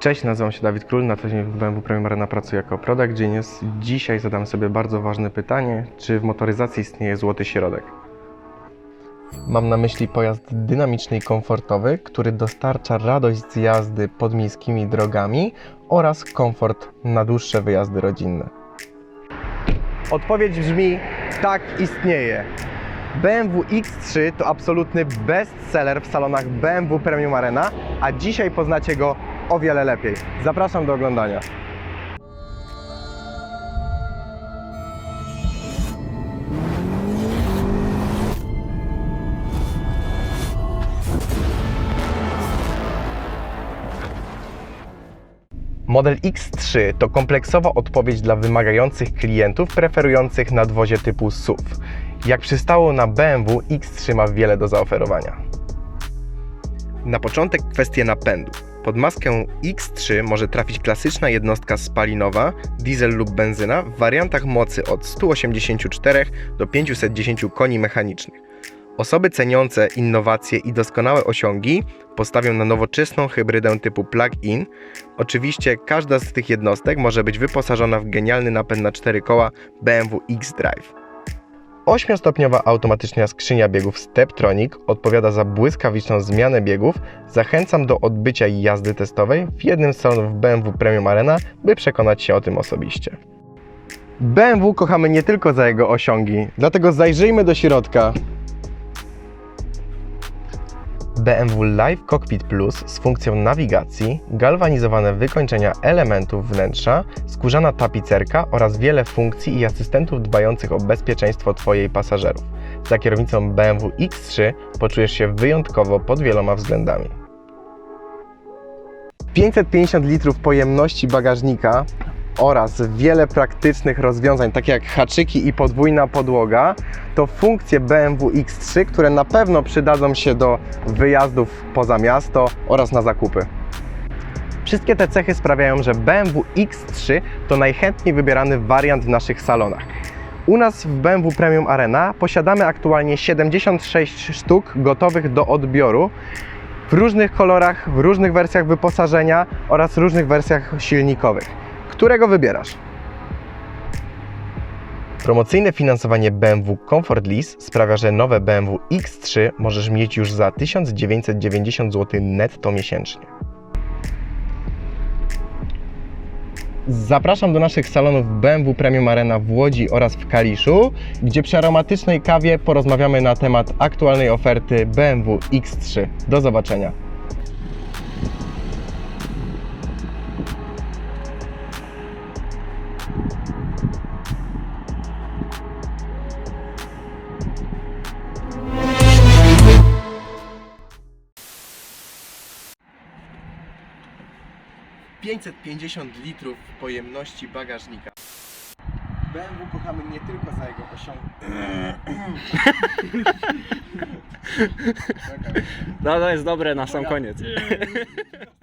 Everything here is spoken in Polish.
Cześć, nazywam się Dawid Król, na co dzień w BMW Premium Arena pracuję jako Product Genius. Dzisiaj zadam sobie bardzo ważne pytanie, czy w motoryzacji istnieje złoty środek? Mam na myśli pojazd dynamiczny i komfortowy, który dostarcza radość z jazdy podmiejskimi drogami oraz komfort na dłuższe wyjazdy rodzinne. Odpowiedź brzmi tak istnieje. BMW X3 to absolutny bestseller w salonach BMW Premium Arena, a dzisiaj poznacie go o wiele lepiej. Zapraszam do oglądania. Model X3 to kompleksowa odpowiedź dla wymagających klientów preferujących nadwozie typu SUV. Jak przystało na BMW, X3 ma wiele do zaoferowania. Na początek kwestie napędu. Pod maskę X3 może trafić klasyczna jednostka spalinowa, diesel lub benzyna w wariantach mocy od 184 do 510 koni mechanicznych. Osoby ceniące innowacje i doskonałe osiągi postawią na nowoczesną hybrydę typu plug-in. Oczywiście każda z tych jednostek może być wyposażona w genialny napęd na 4 koła BMW X-Drive. 8-stopniowa automatyczna skrzynia biegów Steptronic odpowiada za błyskawiczną zmianę biegów. Zachęcam do odbycia jazdy testowej w jednym z salonów BMW Premium Arena, by przekonać się o tym osobiście. BMW kochamy nie tylko za jego osiągi, dlatego zajrzyjmy do środka. BMW Live Cockpit Plus z funkcją nawigacji, galwanizowane wykończenia elementów wnętrza, skórzana tapicerka oraz wiele funkcji i asystentów dbających o bezpieczeństwo Twojej pasażerów. Za kierownicą BMW X3 poczujesz się wyjątkowo pod wieloma względami. 550 litrów pojemności bagażnika oraz wiele praktycznych rozwiązań, takie jak haczyki i podwójna podłoga, to funkcje BMW X3, które na pewno przydadzą się do wyjazdów poza miasto oraz na zakupy. Wszystkie te cechy sprawiają, że BMW X3 to najchętniej wybierany wariant w naszych salonach. U nas w BMW Premium Arena posiadamy aktualnie 76 sztuk gotowych do odbioru w różnych kolorach, w różnych wersjach wyposażenia oraz różnych wersjach silnikowych. Którego wybierasz? Promocyjne finansowanie BMW Comfort Lease sprawia, że nowe BMW X3 możesz mieć już za 1990 zł netto miesięcznie. Zapraszam do naszych salonów BMW Premium Arena w Łodzi oraz w Kaliszu, gdzie przy aromatycznej kawie porozmawiamy na temat aktualnej oferty BMW X3. Do zobaczenia. ...550 litrów pojemności bagażnika. BMW kochamy nie tylko za jego osiągi. No to jest dobre na sam koniec.